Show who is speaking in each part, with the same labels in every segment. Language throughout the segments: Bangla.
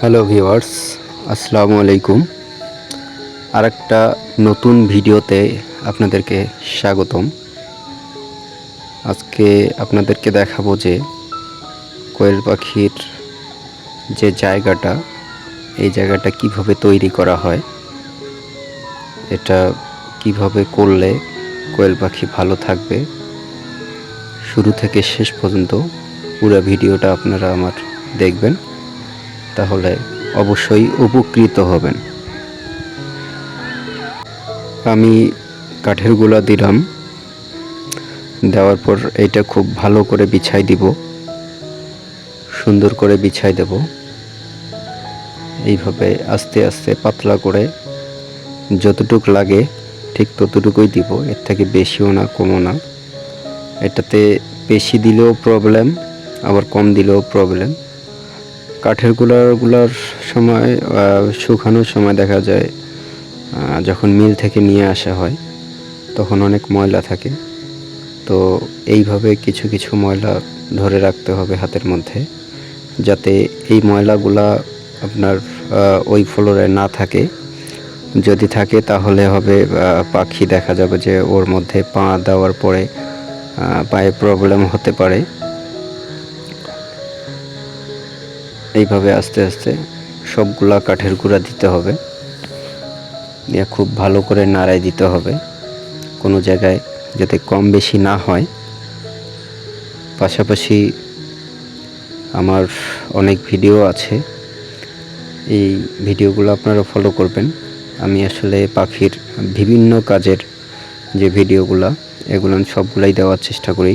Speaker 1: হ্যালো ভিওয়ার্স আসসালামু আলাইকুম। আর একটা নতুন ভিডিওতে আপনাদেরকে স্বাগতম। আজকে আপনাদেরকে দেখাবো যে কোয়েল পাখির যে জায়গাটা, এই জায়গাটা কীভাবে তৈরি করা হয়, এটা কীভাবে করলে কোয়েল পাখি ভালো থাকবে। শুরু থেকে শেষ পর্যন্ত পুরো ভিডিওটা আপনারা আমার দেখবেন। তাহলে অবশ্যই উপকৃত হবেন। আমি কাঠেরগুলা দিলাম। দেওয়ার পর এটা খুব ভালো করে বিছাই দিব। সুন্দর করে বিছাই দেব। এইভাবে আস্তে আস্তে পাতলা করে যতটুক লাগে ঠিক ততটুকুই দিব। এর থেকে বেশিও না, কমও না। এটাতে বেশি দিলেও প্রবলেম আবার কম দিলেও প্রবলেম কাঠেরগুলার সময় শুকানোর সময় দেখা যায় যখন মিল থেকে নিয়ে আসা হয়, তখন অনেক ময়লা থাকে। তো এইভাবে কিছু কিছু ময়লা ধরে রাখতে হবে হাতের মধ্যে, যাতে এই ময়লাগুলা আপনার ওই ফ্লোরে না থাকে। যদি থাকে তাহলে হবে পাখি দেখা যাবে যে ওর মধ্যে পা দেওয়ার পরে পায়ে প্রবলেম হতে পারে। এইভাবে আস্তে আস্তে সবগুলা কাঠের গুঁড়া দিতে হবে। দিয়ে খুব ভালো করে নাড়াই দিতে হবে। কোনো জায়গায় যাতে কম বেশি না হয়। পাশাপাশি আমার অনেক ভিডিও আছে। এই ভিডিওগুলো আপনারা ফলো করবেন। আমি আসলে পাখির বিভিন্ন কাজের যে ভিডিওগুলো, এগুলো সবগুলাই দেওয়ার চেষ্টা করি।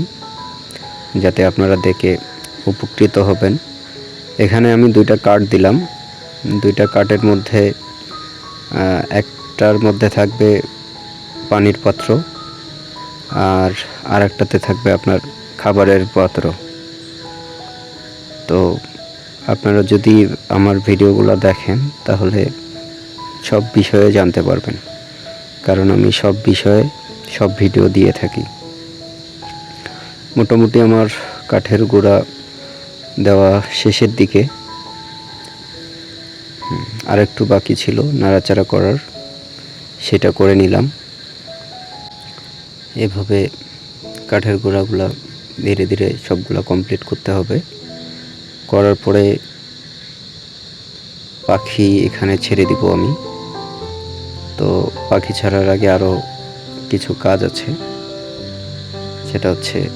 Speaker 1: যাতে আপনারা দেখে উপকৃত হবেন। এখানে আমি দুইটা কার্ড দিলাম। দুইটা কার্ডের মধ্যে একটার মধ্যে থাকবে পানির পাত্র আর আর একটাতে থাকবে আপনার খাবারের পাত্র। তো আপনারা যদি আমার ভিডিওগুলো দেখেন, তাহলে সব বিষয়ে জানতে পারবেন। কারণ আমি সব বিষয়ে সব ভিডিও দিয়ে থাকি। মোটামুটি আমার কাঠের গুঁড়া দেওয়া শেষের দিকে। আর একটু বাকি ছিল নাড়াচাড়া করার। সেটা করে নিলাম। এভাবে কাঠের গোড়াগুলো ধীরে ধীরে সবগুলো কমপ্লিট করতে হবে। করার পরে পাখি এখানে ছেড়ে দিব আমি। তো পাখি ছাড়ার আগে আরও কিছু কাজ আছে। সেটা হচ্ছে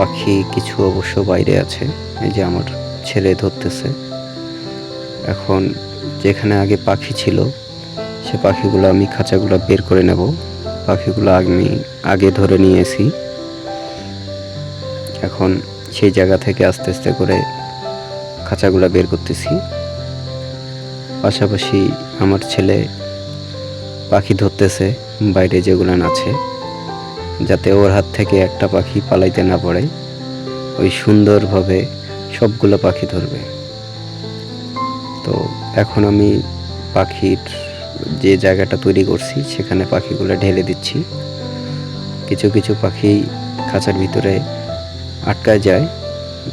Speaker 1: পাখি কিছু অবশ্য বাইরে আছে, এই যে আমার ছেলে ধরতেছে। এখন যেখানে আগে পাখি ছিল, সে পাখিগুলো আমি খাঁচাগুলো বের করে নেব। পাখিগুলো আমি আগে ধরে নিয়েছি। এখন সেই জায়গা থেকে আস্তে আস্তে করে খাঁচাগুলো বের করতেছি। পাশাপাশি আমার ছেলে পাখি ধরতেছে, বাইরে যেগুলান আছে। যাতে ওর হাত থেকে একটা পাখি পালাইতে না পারে ওই সুন্দরভাবে সবগুলো পাখি ধরবে। তো এখন আমি পাখির যে জায়গাটা তৈরি করছি, সেখানে পাখিগুলো ঢেলে দিচ্ছি। কিছু কিছু পাখি খাঁচার ভিতরে আটকায় যায়,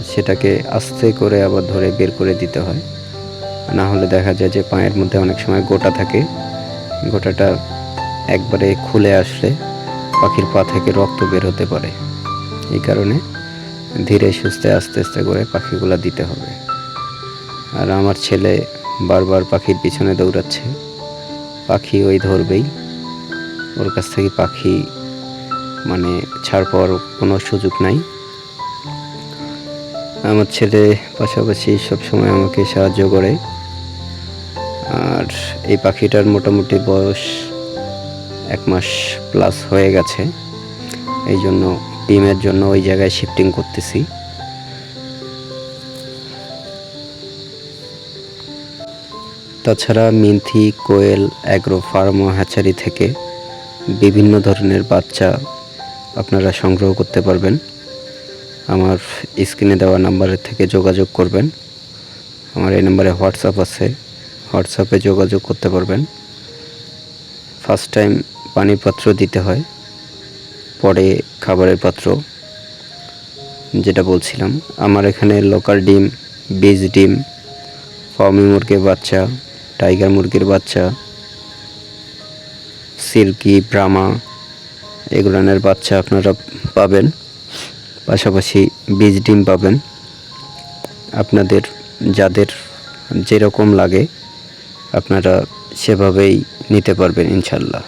Speaker 1: সেটাকে আস্তে করে আবার ধরে বের করে দিতে হয়। না হলে দেখা যায় যে পায়ের মধ্যে অনেক সময় গোটা থাকে। গোটাটা একবারে খুলে আসলে পাখির পা থেকে রক্ত বের হতে পারে। এই কারণে ধীরে সুস্থে আস্তে আস্তে করে পাখিগুলো দিতে হবে। আর আমার ছেলে বারবার পাখির পিছনে দৌড়াচ্ছে। পাখি ওই ধরবেই। ওর কাছ থেকে পাখি মানে ছাড় পাওয়ার কোনো সুযোগ নাই। আমার ছেলে পাশাপাশি সবসময় আমাকে সাহায্য করে। আর এই পাখিটার মোটামুটি বয়স এক মাস প্লাস হয়ে গেছে। এই জন্য ডিমের জন্য ওই জায়গায় শিফটিং করতেছি। তাছাড়া মিন্থি, কোয়েল অ্যাগ্রো ফার্ম হ্যাচারি থেকে বিভিন্ন ধরনের বাচ্চা আপনারা সংগ্রহ করতে পারবেন। আমার স্ক্রিনে দেওয়া নাম্বারের থেকে যোগাযোগ করবেন। আমার এই নাম্বারে হোয়াটসঅ্যাপ আছে। হোয়াটসঅ্যাপে যোগাযোগ করতে পারবেন। ফার্স্ট টাইম পানির পাত্র দিতে হয়। পরে খাবারের পাত্র, যেটা বলছিলাম। আমার এখানে লোকাল ডিম, বীজ ডিম, ফার্মি মুরগির বাচ্চা, টাইগার মুরগির বাচ্চা, সিল্কি ব্রামা এগুলানের বাচ্চা আপনারা পাবেন। পাশাপাশি বীজ ডিম পাবেন। আপনাদের, যাদের যেরকম লাগে, আপনারা সেভাবেই নিতে পারবেন ইনশাল্লাহ।